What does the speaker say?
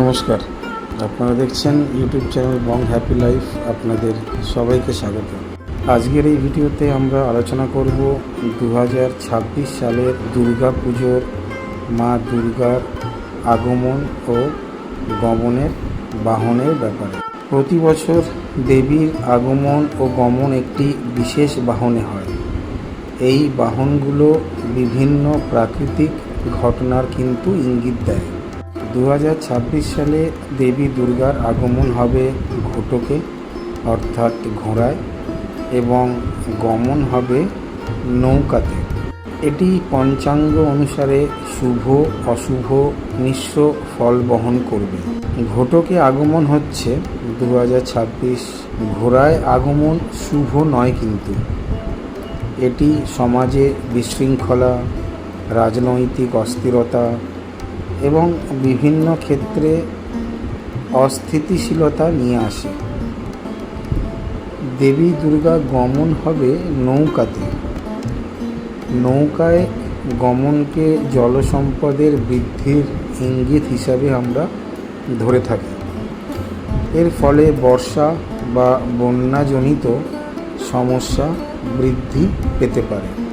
নমস্কার। আপনারা দেখছেন YouTube channel Bong happy life আপনাদের সবাইকে স্বাগত। আজকের এই ভিডিওতে আমরা আলোচনা করব দু সালের দুর্গা পুজোর, মা দুর্গার আগমন ও গমনের বাহনের ব্যাপারে। প্রতি বছর দেবীর আগমন ও গমন একটি বিশেষ বাহনে হয়। এই বাহনগুলো বিভিন্ন প্রাকৃতিক ঘটনার কিন্তু ইঙ্গিত দেয়। দু হাজার ছাব্বিশ সালে দেবী দুর্গার আগমন হবে ঘটকে, অর্থাৎ ঘোড়ায়, এবং গমন হবে নৌকাতে। এটি পঞ্চাঙ্গ অনুসারে শুভ, অশুভ, মিশ্র ফল বহন করবে। ঘটকে আগমন হচ্ছে দু হাজার ছাব্বিশ ঘোড়ায় আগমন শুভ নয় কিন্তু। এটি সমাজে বিশৃঙ্খলা, রাজনৈতিক অস্থিরতা এবং বিভিন্ন ক্ষেত্রে অস্থিতিশীলতা নিয়ে আসে। দেবী দুর্গা গমন হবে নৌকাতে। নৌকায় গমনকে জলসম্পদের বৃদ্ধির ইঙ্গিত হিসাবে আমরা ধরে থাকি। এর ফলে বর্ষা বা বন্যাজনিত সমস্যা বৃদ্ধি পেতে পারে।